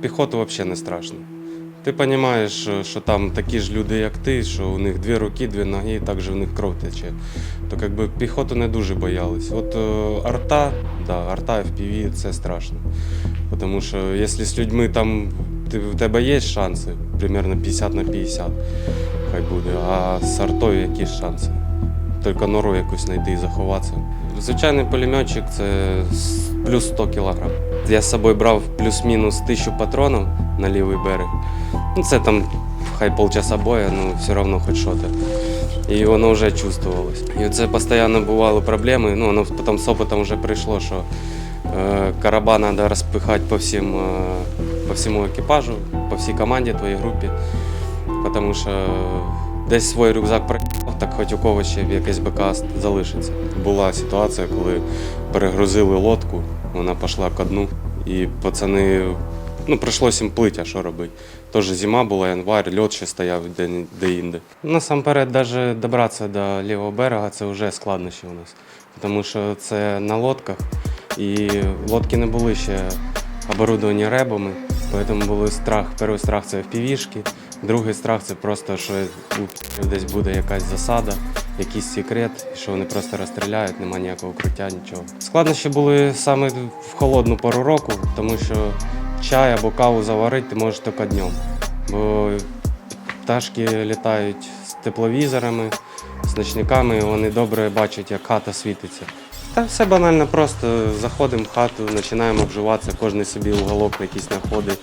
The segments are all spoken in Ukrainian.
піхоту взагалі не страшно. Ти розумієш, що, що там такі ж люди, як ти, що у них дві руки, дві ноги, і також у них кров тече. То якби піхоту не дуже боялись. От е, арта, да, арта FPV це страшно. Тому що якщо з людьми там ти, в тебе є шанси, примерно 50 на 50, хай буде, а з артою які шанси? Тільки нору якусь знайти і заховатися. Звичайний пулеметчик це плюс 100 кг. Я з собою брав плюс-мінус 1000 патронів на лівий берег. Ну, це там хай полчаса боя, ну все одно хоч що-то. І воно вже чувствувалось. І це постійно бували проблеми. Ну, воно потім з опитом вже прийшло, що е, короба треба розпихати по, всім, е, по всьому екіпажу, по всій команді, твоїй групі. Тому що десь свій рюкзак проїхав, так хоч у когось ще якийсь БК залишиться. Була ситуація, коли перегрузили лодку, вона пішла ко дну, і пацани, ну, прийшлося їм плити, а що робити. Тож зима була, январь, льот ще стояв де- де-інде. Насамперед, навіть добратися до лівого берега це вже складнощі у нас. Тому що це на лодках, і лодки не були ще оборудовані ребами, тому був страх. Перший страх це впівішки, другий страх це просто, що десь буде якась засада, якийсь секрет, що вони просто розстріляють, немає ніякого укриття, нічого. Складнощі були саме в холодну пору року, тому що чай або каву заварити ти можеш тільки днем. Бо пташки літають з тепловізорами, з ночниками, і вони добре бачать, як хата світиться. Та все банально, просто заходимо в хату, починаємо обживатися, кожен собі уголок якийсь знаходить.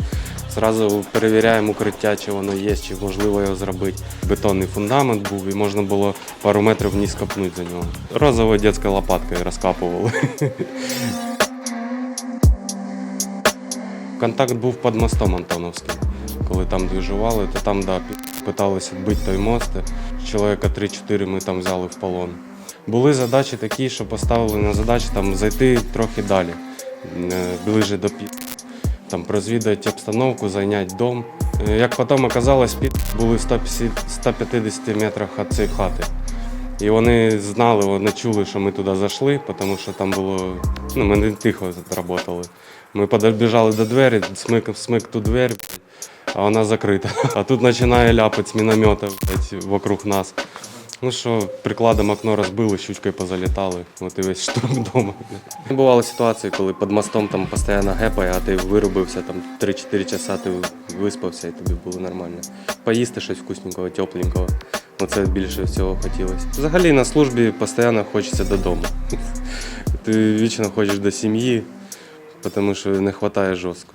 Зразу перевіряємо укриття, чи воно є, чи можливо його зробити. Бетонний фундамент був і можна було пару метрів вниз копнути за нього. Розовою дитячою лопаткою розкапували. Контакт був під мостом Антоновським. Коли там двіжували, то там да, питалися відбити той мост. Чоловіка 3-4 ми там взяли в полон. Були задачі такі, що поставили на задачу там зайти трохи далі, е, ближе до пі. Там розвідати обстановку, зайняти дом. Е, Як потім оказалось, під були в 150 150 метрах від цієї хати. І вони знали, вони чули, що ми туди зайшли, тому що там було. Ну, ми не тихо працювали. Ми підбіжали до двері, смик, смик ту двері, а вона закрита. А тут починає ляпати з міномета вокруг нас. Ну що, прикладом окно розбили, щучкою позалітали. От і весь штурм вдома. Бували ситуації, коли під мостом там постійно гепає, а ти вирубився там 3-4 часа, ти виспався і тобі було нормально. Поїсти щось вкусненького, тепленького. Оце більше всього хотілося. Взагалі на службі постійно хочеться додому. Ти вічно хочеш до сім'ї, тому що не вистачає жорстко.